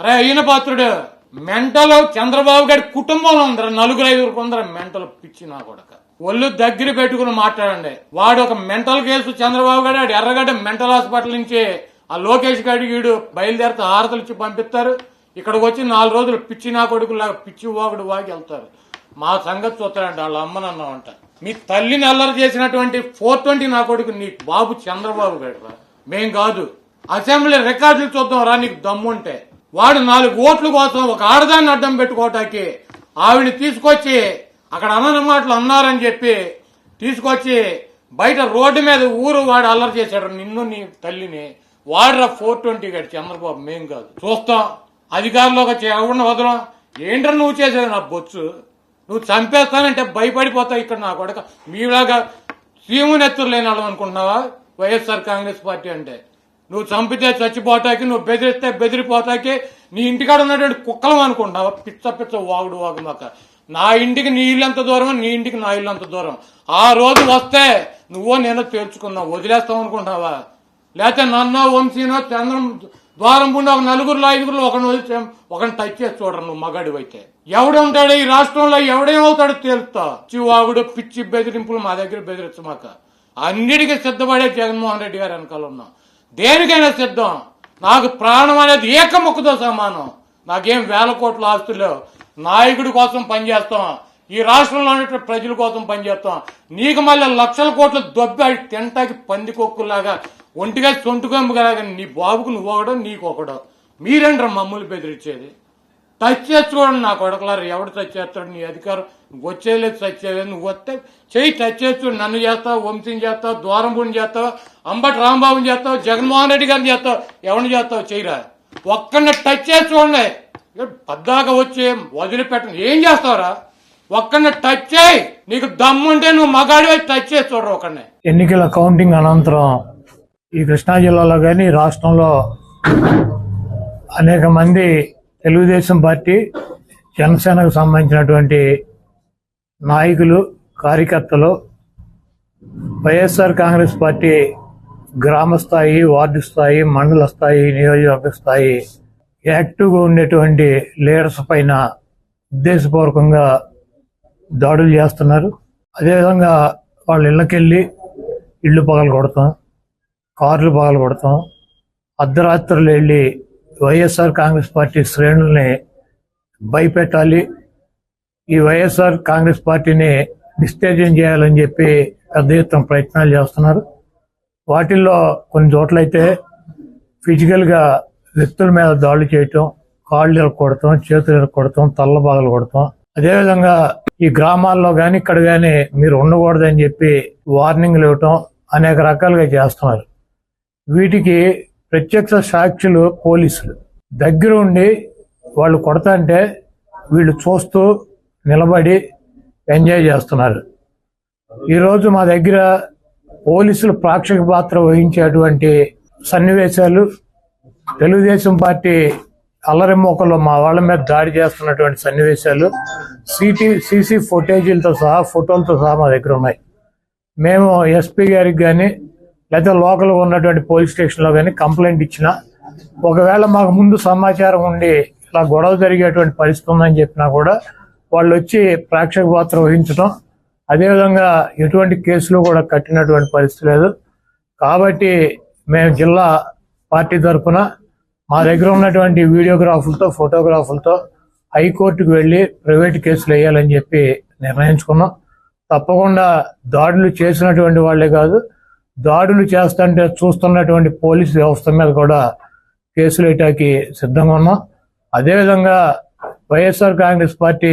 అరే అయిన పాత్రుడు. మెంటల్ చంద్రబాబు గారి కుటుంబంలో ఉందరా నలుగురు ఐదుగురు కొందరు మెంటల్ పిచ్చినా కొడక. ఒళ్ళు దగ్గర పెట్టుకుని మాట్లాడండి. వాడు ఒక మెంటల్ కేసు చంద్రబాబు గారు వాడు ఎర్రగడ్డ మెంటల్ హాస్పిటల్ నుంచి ఆ లోకేష్ గారికి వీడు బయలుదేరితే హారతలు ఇచ్చి పంపిస్తారు. ఇక్కడికి వచ్చి నాలుగు రోజులు పిచ్చి నా కొడుకులాగా పిచ్చి వాగుడు వాగి వెళ్తారు. మా సంగతి చూస్తారంట వాళ్ళ అమ్మనన్నా అంట. మీ తల్లిని అల్లరి చేసినటువంటి ఫోర్ ట్వంటీ నా కొడుకు నీ బాబు చంద్రబాబు గారు రా మేం కాదు. అసెంబ్లీ రికార్డులు చూద్దాం రా నీకు దమ్ముంటే. వాడు నాలుగు ఓట్ల కోసం ఒక ఆడదాన్ని అడ్డం పెట్టుకోవటానికి ఆవిడని తీసుకొచ్చి అక్కడ అనని మాటలు అన్నారని చెప్పి తీసుకొచ్చి బయట రోడ్డు మీద ఊరు వాడు అల్లరి చేశాడు. నిన్ను నీ తల్లిని వాడురా ఫోర్ ట్వంటీ గడి చంద్రబాబు. మేం కాదు. చూస్తాం. అధికారంలోకి వచ్చి ఎవరిని వదలం? ఏంట్రా నువ్వు చేసేది? నా బొచ్చు. నువ్వు చంపేస్తానంటే భయపడిపోతావు ఇక్కడ నా కొడక. మీలాగా సీము నెత్తురు లేని వాళ్ళం అనుకుంటున్నావా? వైఎస్ఆర్ కాంగ్రెస్ పార్టీ అంటే. నువ్వు చంపితే చచ్చిపోతాకి నువ్వు బెదిరిస్తే బెదిరిపోతాకి నీ ఇంటికాడ ఉన్నటువంటి కుక్కలం అనుకుంటున్నావా పిచ్చ పిచ్చ వాగుడు వాగు మాక నా ఇంటికి నీ ఇల్లు ఎంత దూరం నీ ఇంటికి నా ఇల్లు అంత దూరం. ఆ రోజు వస్తే నువ్వో నేను తేల్చుకున్నావు వదిలేస్తావు అనుకుంటున్నావా లేకపోతే నన్నో వంశీనో చంద్రం ద్వారం పుండి ఒక నలుగురులో ఐదుగురులో ఒకరిని వదిలి ఒకరిని టచ్ చేసి చూడరు నువ్వు మగాడు అయితే ఎవడు ఉంటాడు ఈ రాష్ట్రంలో ఎవడేమవుతాడో తేలుస్తా చివాగుడు పిచ్చి బెదిరింపులు మా దగ్గర బెదిరించమాక. అన్నిటికీ సిద్ధపడే జగన్మోహన్ రెడ్డి గారు వెనకాల ఉన్నాం. దేనికైనా సిద్ధం. నాకు ప్రాణం అనేది ఏకముక్కతో సమానం. నాకేం వేల కోట్ల ఆస్తులు నాయకుడి కోసం పనిచేస్తాం. ఈ రాష్ట్రంలో ఉన్నటువంటి ప్రజల కోసం పనిచేస్తాం. నీకు మళ్ళీ లక్షల కోట్ల దొబ్బి తింటాకి పందికొక్కులాగా ఒంటిగా సొంటుకొమ్మలాగా నీ బాబుకు నువ్వు ఒకడం నీకు ఒకడం. మీరేంట్రా మమ్మల్ని బెదిరించేది. టచ్ చేసుకోవడం నా కొడకలారు ఎవడు టచ్ చేస్తాడు నీ అధికారం? నువ్వు వచ్చేలేదు టచ్ నువ్వు వస్తే చెయ్యి టచ్ చేస్తు నన్ను చేస్తావు వంశీని చేస్తావు దూరంపుని చేస్తావు అంబటి రాంబాబుని చేస్తావు జగన్మోహన్ రెడ్డి గారిని చేస్తావు ఎవరిని చేస్తావు చెయ్యరా. ఒక్కడిని టచ్ చేసి చూడండి పద్దాక వచ్చి వదిలిపెట్టండి ఏం చేస్తావురా? ఒక్కడిని టచ్ చేయి. నీకు దమ్ముంటే నువ్వు మగాడి టచ్ చేసి చూడరు ఒకడిని ఎన్నికల కౌంటింగ్ అనంతరం ఈ కృష్ణా జిల్లాలో కానీ రాష్ట్రంలో అనేక మంది తెలుగుదేశం పార్టీ జనసేనకు సంబంధించినటువంటి నాయకులు కార్యకర్తలు వైఎస్ఆర్ కాంగ్రెస్ పార్టీ గ్రామ స్థాయి వార్డు స్థాయి మండల స్థాయి నియోజకవర్గ స్థాయి యాక్టివ్గా ఉండేటువంటి లీడర్స్ పైన ఉద్దేశపూర్వకంగా దాడులు చేస్తున్నారు. అదేవిధంగా వాళ్ళ ఇళ్ళకెళ్ళి ఇళ్ళు పగలు కొడతాం కార్లు పగలు కొడతాం అర్ధరాత్రులు వెళ్ళి వైఎస్ఆర్ కాంగ్రెస్ పార్టీ శ్రేణుల్ని భయపెట్టాలి ఈ వైఎస్ఆర్ కాంగ్రెస్ పార్టీని డిస్టేజం చేయాలని చెప్పి పెద్ద ఎత్తున ప్రయత్నాలు చేస్తున్నారు. వాటిల్లో కొన్ని చోట్లయితే ఫిజికల్గా వ్యక్తుల మీద దాడులు చేయటం కాళ్ళు ఇరగొడతాం చేతులు ఇరగొడటం తల్ల బాగలు కొడతాం అదేవిధంగా ఈ గ్రామాల్లో కానీ ఇక్కడ కానీ మీరు ఉండకూడదని చెప్పి వార్నింగ్లు ఇవ్వటం అనేక రకాలుగా చేస్తున్నారు. వీటికి ప్రత్యక్ష సాక్షులు పోలీసులు. దగ్గర ఉండి వాళ్ళు కొడతాంటే వీళ్ళు చూస్తూ నిలబడి ఎంజాయ్ చేస్తున్నారు. ఈరోజు మా దగ్గర పోలీసులు ప్రేక్షక పాత్ర వహించేటువంటి సన్నివేశాలు తెలుగుదేశం పార్టీ అల్లరిమోకలో మా వాళ్ళ మీద దాడి చేస్తున్నటువంటి సన్నివేశాలు సిటీ సీసీ ఫుటేజీలతో సహా ఫోటోలతో సహా మా దగ్గర ఉన్నాయి. మేము ఎస్పీ గారికి కానీ లేదా లోకల్ ఉన్నటువంటి పోలీస్ స్టేషన్లో కానీ కంప్లైంట్ ఇచ్చిన ఒకవేళ మాకు ముందు సమాచారం ఉండి ఇలా గొడవ జరిగేటువంటి పరిస్థితి ఉందని చెప్పినా కూడా వాళ్ళు వచ్చి ప్రేక్షక పాత్ర వహించడం అదేవిధంగా ఎటువంటి కేసులు కూడా కట్టినటువంటి పరిస్థితి లేదు. కాబట్టి మేము జిల్లా పార్టీ తరఫున మా దగ్గర ఉన్నటువంటి వీడియోగ్రాఫులతో ఫోటోగ్రాఫులతో హైకోర్టుకు వెళ్ళి ప్రైవేట్ కేసులు వేయాలని చెప్పి నిర్ణయించుకున్నాం. తప్పకుండా దాడులు చేసినటువంటి వాళ్ళే కాదు దాడులు చేస్తుంటే చూస్తున్నటువంటి పోలీస్ వ్యవస్థ మీద కూడా కేసులు వేయటానికి సిద్ధంగా ఉన్నాం. అదేవిధంగా వైఎస్ఆర్ కాంగ్రెస్ పార్టీ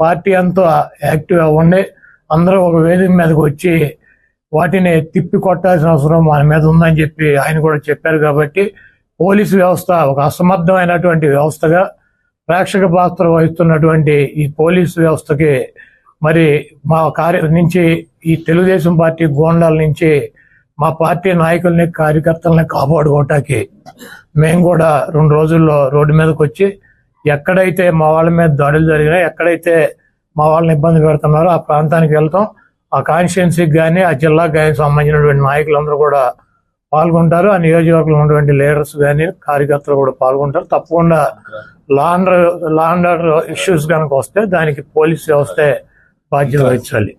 పార్టీ అంతా యాక్టివ్ అవ్వండి అందరూ ఒక వేదిక మీదకి వచ్చి వాటిని తిప్పి కొట్టాల్సిన అవసరం మన మీద ఉందని చెప్పి ఆయన కూడా చెప్పారు కాబట్టి పోలీసు వ్యవస్థ ఒక అసమర్థమైనటువంటి వ్యవస్థగా ప్రేక్షక పాత్ర వహిస్తున్నటువంటి ఈ పోలీసు వ్యవస్థకి మరి మా కార్య నుంచి ఈ తెలుగుదేశం పార్టీ గోండాల నుంచి మా పార్టీ నాయకుల్ని కార్యకర్తల్ని కాపాడుకోవటానికి మేము కూడా రెండు రోజుల్లో రోడ్డు మీదకి వచ్చి ఎక్కడైతే మా వాళ్ళ మీద దాడులు జరిగినా ఎక్కడైతే మా వాళ్ళని ఇబ్బంది పెడుతున్నారో ఆ ప్రాంతానికి వెళ్తాం. ఆ కాన్స్టిట్యున్సీకి కానీ ఆ జిల్లాకు కానీ సంబంధించినటువంటి నాయకులందరూ కూడా పాల్గొంటారు. ఆ నియోజకవర్గంలో ఉన్నటువంటి లీడర్స్ కానీ కార్యకర్తలు కూడా పాల్గొంటారు. తప్పకుండా లాండర్ లాండర్ ఇష్యూస్ కనుక వస్తే దానికి పోలీస్ వ్యవస్థే బాధ్యత వహించాలి.